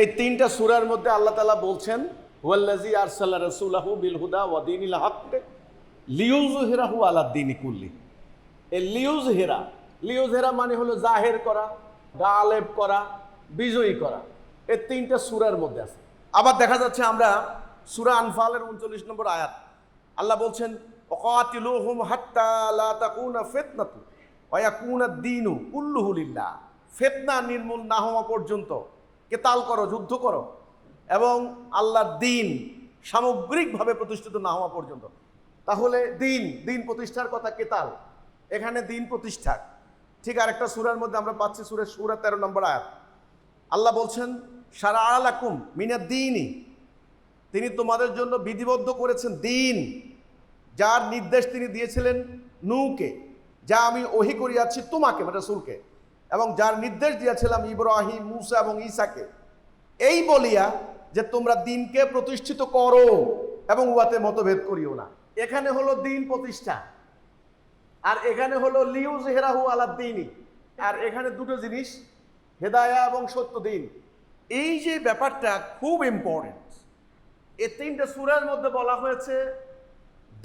এই তিনটা সূরার মধ্যে আল্লাহ তালা বলছেন ওয়াল্লাজি আরসালা রাসূলাহু বিল হুদা ওয়া দীনিল হক লিইউযহিরাহু আলা দীনি কুল্লি। এই লিউজহেরা লিউজহেরা মানে হলো জাহের করা, গালেব করা, বিজয়ী করা। এই তিনটা সূরার মধ্যে আছে। আবার দেখা যাচ্ছে আমরা সূরা আনফালের উনচল্লিশ নম্বর আয়াত। আল্লাহ বলছেন, ওয়াকাতিলুহুম হাত্তা লা তাকুনা ফিতনাতু ওয়া ইয়াকুনা দ্বীনু কুল্লুহু লিল্লাহ। ফিতনা নির্মূল না হওয়া পর্যন্ত কেতাল করো, যুদ্ধ করো। এবং আল্লাহর দিন সামগ্রিকভাবে প্রতিষ্ঠিত না হওয়া পর্যন্ত। তাহলে দিন দিন প্রতিষ্ঠার কথা কেতাল। এখানে দিন প্রতিষ্ঠা ঠিক আর একটা সুরার মধ্যে আমরা পাচ্ছি সুরের সুরা তেরো নম্বর আয়াত। আল্লাহ বলছেন, সারা আলাকুম মিনা দিনই তিনি তোমাদের জন্য বিধিবদ্ধ করেছেন দিন। যার নির্দেশ তিনি দিয়েছিলেন নূকে যা আমি ওহি করিয়াছি তোমাকে মানে রসুলকে। এবং যার নির্দেশ দিয়েছিলাম ইব্রাহিম, মুসা এবং ঈসাকে এই বলিয়া যে তোমরা দিনকে প্রতিষ্ঠিত করো এবং উহাতে মতভেদ করিও না। এখানে হলো দিন প্রতিষ্ঠা। আর এখানে হলো লিউজ হেরাহু আলাদ্দিনী আর এখানে দুটো জিনিস, হেদায়া এবং সত্য দিন। এই যে ব্যাপারটা খুব ইম্পর্টেন্ট এই তিনটে সুরের মধ্যে বলা হয়েছে,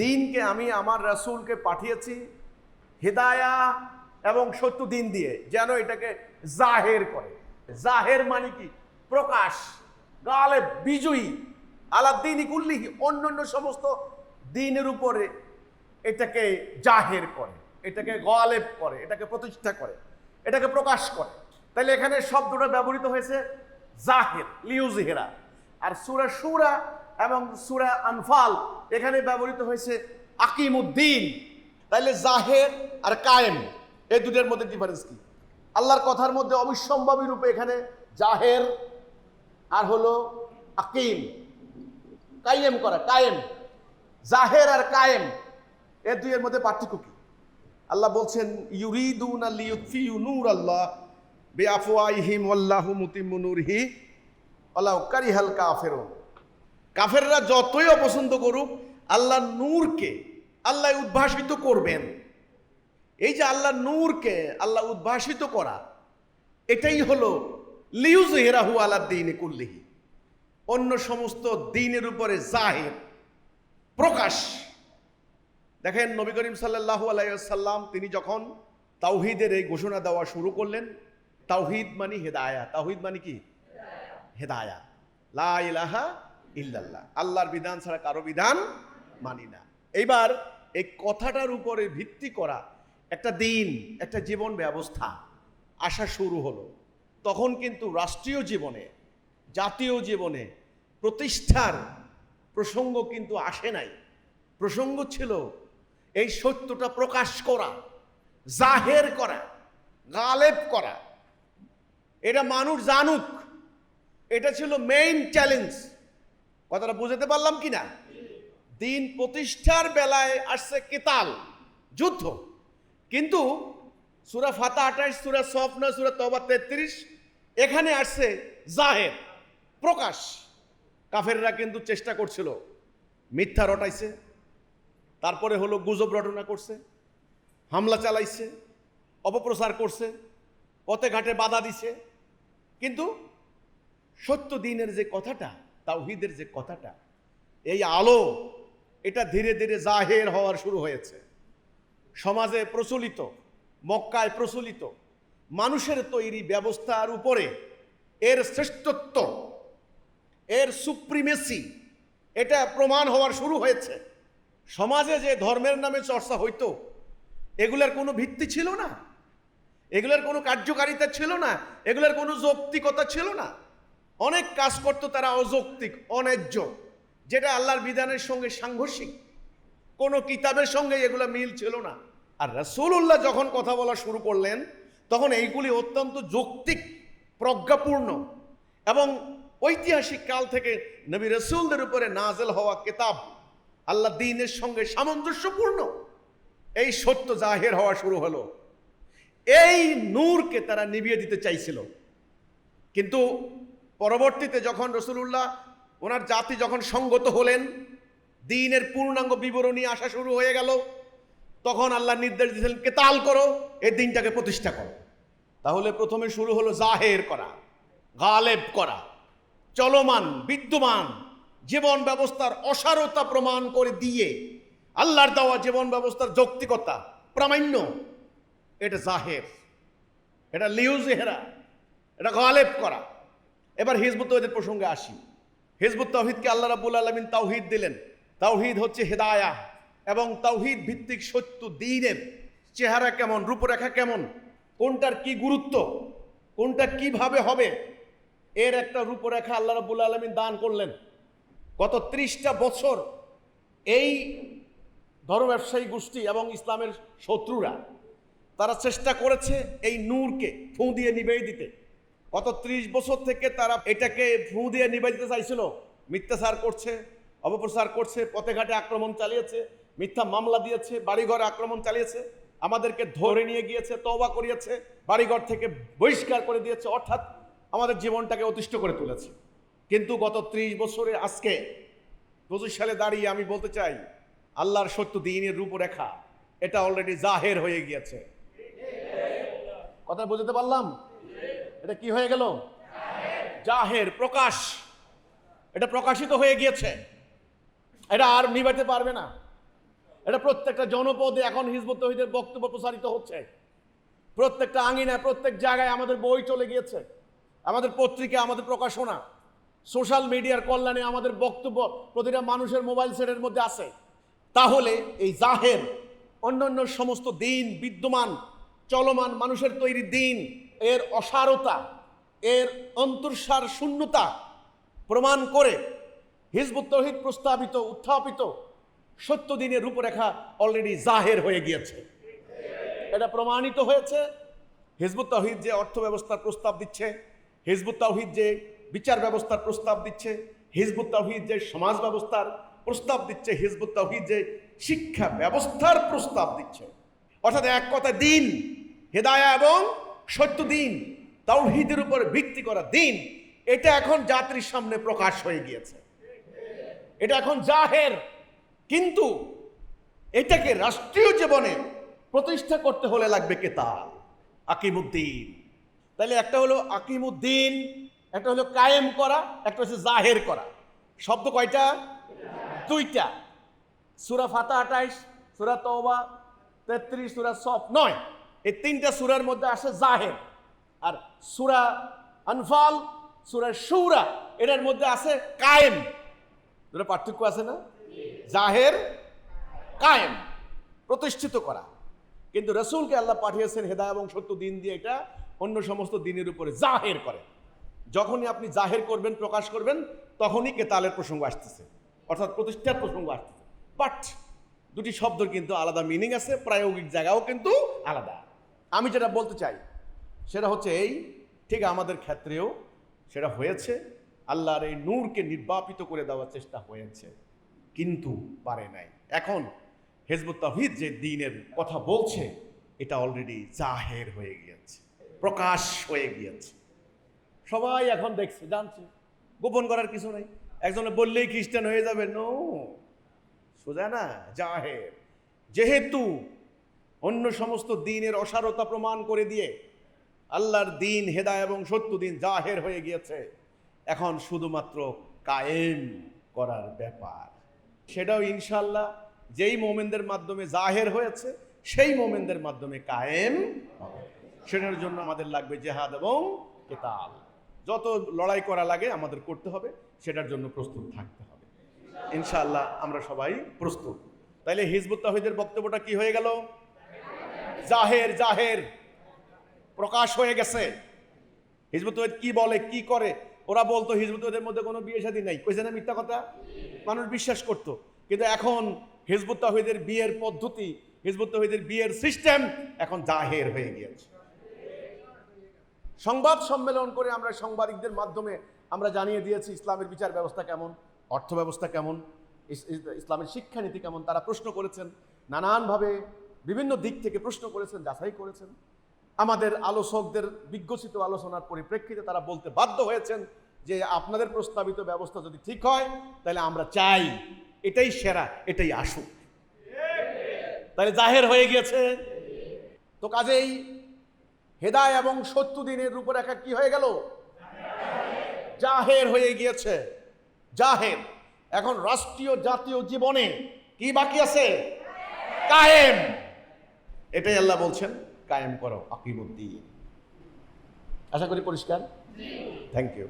দিনকে আমি আমার রাসূলকে পাঠিয়েছি, হেদায়া এবং সত্য দিন দিয়ে যেন এটাকে জাহের করে। জাহের মানে কি? প্রকাশ, গালে বিজয়ী আলাদ্দিন কুল্লিহি অন্য অন্য সমস্ত দিনের উপরে এটাকে জাহের করে, এটাকে গালেব করে, এটাকে প্রতিষ্ঠা করে, এটাকে প্রকাশ করে। তাহলে এখানে শব্দটা ব্যবহৃত হয়েছে জাহের, লিউজহেরা। আর সুরা সুরা এবং সুরা আনফাল এখানে ব্যবহৃত হয়েছে আকিমুদ্দিন। তাইলে জাহের আর কায়েম। এই দুটোর মধ্যে ডিফারেন্স কি? আল্লাহর কথার মধ্যে অবিসম্ভাবী রূপে এখানে জাহের আর হলো আকিম। কায়েম করা, কায়েম। জাহের আর কায়েম, এ দুইয়ের মধ্যে পার্থক্য কি? আল্লাহ বলছেন, ইউরিদুন লিউতফিউ নূর আল্লাহ বেআফওয়াইহিম আল্লাহু মুতিম্মু নূরহি আল্লাহ কারিহাল কাফেরুন। কাফেররা যতই অপছন্দ করুক, আল্লাহ নূরকে, আল্লাহ উদ্ভাসিত করবেন। এই যে আল্লাহ নূরকে আল্লাহ উদ্ভাসিত করা, এটাই হলো লিউজ হেরাহু আল্লাহ দিন কুল্লিহি। অন্য সমস্ত দিনের উপরে জাহের, প্রকাশ। দেখেন নবী করিম সাল্লাহ আলাইসাল্লাম তিনি যখন তাওহিদের এই ঘোষণা দেওয়া শুরু করলেন, তাওহিদ মানে হেদায়া। তাওহিদ মানে কি? হেদায়া। লা ইলাহা ইল্লাল্লাহ। আল্লাহর বিধান ছাড়া কারও বিধান মানি না। এইবার এই কথাটার উপরে ভিত্তি করা একটা দিন, একটা জীবন ব্যবস্থা আসা শুরু হলো। তখন কিন্তু রাষ্ট্রীয় জীবনে, জাতীয় জীবনে প্রতিষ্ঠার প্রসঙ্গ কিন্তু আসে নাই। প্রসঙ্গ ছিল এই সত্যটা প্রকাশ করা, জাহের করা, গালেব করা। এটা মানুষ জানুক। এটা ছিল মেইন চ্যালেঞ্জ কথাটা বুঝাতে পারলাম কি না দিন প্রতিষ্ঠার বেলায় আসছে কেতাল, যুদ্ধ। কিন্তু সুরা ফাতা আঠাশ সুরা স্বপ্ন সুরা তবা তেত্রিশ, এখানে আসছে জাহের, প্রকাশ। কাফেররা কিন্তু চেষ্টা করছিল, মিথ্যা রটাইছে, তারপরে হলো গুজব রটনা করছে, হামলা চালাইছে, অপপ্রচার করছে, পথে ঘাটে বাধা দিছে। কিন্তু সত্য দিনের যে কথাটা, তাওহিদের যে কথাটা, এই আলো, এটা ধীরে ধীরে জাহের হওয়ার শুরু হয়েছে। সমাজে প্রচলিত, মক্কায় প্রচলিত, মানুষের তৈরি ব্যবস্থার উপরে এর শ্রেষ্ঠত্ব, এর সুপ্রিমেসি, এটা প্রমাণ হওয়ার শুরু হয়েছে। সমাজে যে ধর্মের নামে চর্চা হইতো, এগুলার কোনো ভিত্তি ছিল না। এগুলোর কোনো কার্যকারিতা ছিল না, এগুলোর কোনো যৌক্তিকতা ছিল না। অনেক কাজ করতো তারা অযৌক্তিক, অন্যায্য, যেটা আল্লাহর বিধানের সঙ্গে সাংঘর্ষিক। কোনো কিতাবের সঙ্গে এগুলো মিল ছিল না। আর রাসূলুল্লাহ যখন কথা বলা শুরু করলেন, তখন এইগুলি অত্যন্ত যৌক্তিক, প্রজ্ঞাপূর্ণ এবং ঐতিহাসিক কাল থেকে নবী রসুলদের উপরে নাজেল হওয়া কেতাব আল্লাহ দিনের সঙ্গে সামঞ্জস্যপূর্ণ। এই সত্য জাহের হওয়া শুরু হলো। এই নূরকে তারা নিভিয়ে দিতে চাইছিল। কিন্তু পরবর্তীতে যখন রসুলুল্লাহ ওনার জাতি যখন সঙ্গত হলেন দিনের পূর্ণাঙ্গ বিবরণী আসা শুরু হয়ে গেল। তখন আল্লাহ নির্দেশ দিয়েছিলেন কেতাল করো, এই দিনটাকে প্রতিষ্ঠা করো। তাহলে প্রথমে শুরু হলো জাহের করা, গালেব করা, চলমান, বিদ্যমান, জীবন ব্যবস্থার অসারতা প্রমাণ করে দিয়ে, আল্লাহর দেওয়া জীবন ব্যবস্থার যৌক্তিকতা, প্রামাণ্য। এটা জাহের, এটা লিউজেহেরা এটা গালেব করা। এবার হিজবুত তৌহিদের প্রসঙ্গে আসি। হিজবুত তৌহিদকে আল্লাহ রাবুল আলমিন তাওহিদ দিলেন। তাওহিদ হচ্ছে হেদায়া এবং তাওহিদ ভিত্তিক সত্য দিনের চেহারা কেমন, রূপরেখা কেমন, কোনটার কি গুরুত্ব, কোনটা কীভাবে হবে, এর একটা রূপরেখা আল্লাহ রাবুল আলমিন দান করলেন। গত ত্রিশটা বছর এই ধর্ম ব্যবসায়ী গোষ্ঠী এবং ইসলামের শত্রুরা, তারা চেষ্টা করেছে এই নূরকে ফুঁ দিয়ে নিবেই দিতে। গত ত্রিশ বছর থেকে তারা এটাকে ফুঁ দিয়ে নিবে দিতে চাইছিল। মিথ্যাচার করছে, অপপ্রচার করছে, পথে ঘাটে আক্রমণ চালিয়েছে মিথ্যা মামলা দিয়েছে, বাড়িঘরে আক্রমণ চালিয়েছে, আমাদেরকে ধরে নিয়ে গিয়েছে, তওবা করিয়েছে, বাড়িঘর থেকে বহিষ্কার করে দিয়েছে, অর্থাৎ আমাদের জীবনটাকে অতিষ্ঠ করে তুলেছে। কিন্তু গত ত্রিশ বছরে আজকে পঁচিশ সালে দাঁড়িয়ে আমি বলতে চাই, আল্লাহর সত্য দিনের রূপরেখা, এটা অলরেডি জাহের হয়ে গিয়েছে। কথা বুঝতে পারলাম? এটা কি হয়ে গেল? জাহের, প্রকাশ। এটা প্রকাশিত হয়ে গিয়েছে। এটা আর নিবাইতে পারবে না। এটা প্রত্যেকটা জনপদে এখন হিজবুত তহিদের বক্তব্য প্রসারিত হচ্ছে। প্রত্যেকটা আঙিনায়, প্রত্যেক জায়গায় আমাদের বই চলে গিয়েছে। আমাদের পত্রিকা, আমাদের প্রকাশনা, সোশ্যাল মিডিয়ার কল্যাণে আমাদের বক্তব্য প্রতিটা মানুষের মোবাইল সেটের মধ্যে আছে। তাহলে এই জাহের, অন্যান্য সমস্ত দিন বিদ্যমান, চলমান মানুষের তৈরি দিন, এর অসারতা, এর অন্তর্সার শূন্যতা প্রমাণ করে হিজবুত তহিদ প্রস্তাবিত, উত্থাপিত সত্য দিনের রূপরেখা অলরেডি জাহের হয়ে গিয়েছে। এটা প্রমাণিত হয়েছে। হিজবুত তাহিদ যে অর্থ ব্যবস্থার প্রস্তাব দিচ্ছে, হিজবুত তাহিদ যে বিচার ব্যবস্থার প্রস্তাব দিচ্ছে, হিজবুত তাহিদ যে সমাজ ব্যবস্থার প্রস্তাব দিচ্ছে, হিজবুত তাহিদ যে শিক্ষা ব্যবস্থার প্রস্তাব দিচ্ছে। অর্থাৎ এক কথা দিন, হেদায়া এবং সত্য দিন, তাওহিদের উপর ভিত্তি করা দিন, এটা এখন জাতির সামনে প্রকাশ হয়ে গিয়েছে। এটা এখন জাহের কিন্তু এটাকে রাষ্ট্রীয় জীবনে প্রতিষ্ঠা করতে হলে লাগবে কেতাল আকিমুদ্দিন। তাহলে একটা হলো আকিমুদ্দিন, একটা হলো কায়েম করা, একটা হচ্ছে জাহের করা। শব্দ কয়টা? দুইটা। সুরা ফাতা আঠাইশ, সুরা তওবা তেত্রিশ, সুরা সব নয়। এই তিনটা সুরার মধ্যে আসে জাহের। আর সুরা আনফাল, সুরা সৌরা এটার মধ্যে আছে কায়েম। পার্থক্য আছে না? জাহের কায়েম, প্রতিষ্ঠিত করা। কিন্তু রসুলকে আল্লাহ পাঠিয়েছেন হেদা এবং সত্য দিন দিয়ে এটা অন্য সমস্ত দিনের উপরে জাহের করে। যখনই আপনি জাহের করবেন, প্রকাশ করবেন, তখনই কেতালের প্রসঙ্গ আসতেছে। অর্থাৎ প্রতিষ্ঠার প্রসঙ্গ আসতেছে। বাট দুটি শব্দ কিন্তু আলাদা মিনিং আছে, প্রায়োগিক জায়গাও কিন্তু আলাদা। আমি যেটা বলতে চাই, সেটা হচ্ছে এই, ঠিক আমাদের ক্ষেত্রেও সেটা হয়েছে। আল্লাহর এই নূরকে নির্বাপিত করে দেওয়ার চেষ্টা হয়েছে। কিন্তু পারে নাই। এখন হেজবুত তাহিদ যে দিনের কথা বলছে, এটা অলরেডি জাহের হয়ে গিয়েছে, প্রকাশ হয়ে গিয়েছে। সবাই এখন দেখছে, জানছে, গোপন করার কিছু নেই। একজনে বললেই খ্রিস্টান হয়ে যাবে, নো, সোজা না, জাহের। যেহেতু অন্য সমস্ত দিনের অসারতা প্রমাণ করে দিয়ে আল্লাহর দিন হেদা এবং সত্য দিন জাহের হয়ে গিয়েছে, এখন শুধুমাত্র কায়েম করার ব্যাপার। সেটাও ইনশাল্লাহ যেই মোমেনদের মাধ্যমে জাহের হয়েছে, সেই মোমেনদের মাধ্যমে কায়েম সেটার জন্য আমাদের লাগবে জেহাদ এবং কেতাল যত লড়াই করা লাগে আমাদের করতে হবে, সেটার জন্য প্রস্তুত থাকতে হবে। ইনশাআল্লাহ আমরা সবাই প্রস্তুত। তাইলে হিজবুত তাহিদের বক্তব্যটা কি হয়ে গেল? জাহের জাহের, প্রকাশ হয়ে গেছে। হিজবুত কি বলে, কি করে? ওরা বলতো হিজবুত তহিদের মধ্যে কোনো বিয়ে শাদী নাই। কইছে না মিথ্যা কথা? মানুষ বিশ্বাস করত। কিন্তু এখন হিজবুত তাহিদের বিয়ের পদ্ধতি, হিজবুত তাহিদের বিয়ের সিস্টেম এখন জাহের হয়ে গিয়েছে। সংবাদ সম্মেলন করে আমরা সাংবাদিকদের মাধ্যমে আমরা জানিয়ে দিয়েছি ইসলামের বিচার ব্যবস্থা কেমন, অর্থ ব্যবস্থা কেমন, ইস- ইস- ইসলামের শিক্ষানীতি কেমন। তারা প্রশ্ন করেছেন, নানানভাবে বিভিন্ন দিক থেকে প্রশ্ন করেছেন, যাচাই করেছেন। আমাদের আলোচকদের বিজ্ঞসিত আলোচনার পরিপ্রেক্ষিতে তারা বলতে বাধ্য হয়েছেন যে আপনাদের প্রস্তাবিত ব্যবস্থা যদি ঠিক হয়, তাহলে আমরা চাই এটাই সেরা, এটাই আসুক। তাহলে জাহের হয়ে গিয়েছে। তো কাজেই হেদায় এবং সত্য দিনের রূপরেখা কি হয়ে গেল? জাহের হয়ে গিয়েছে। জাহের, এখন রাষ্ট্রীয় জাতীয় জীবনে কি বাকি আছে? কায়েম। এটাই আল্লাহ বলছেন। কায়েম করো আকিমুদ্দিন। আশা করি পরিষ্কার? Thank you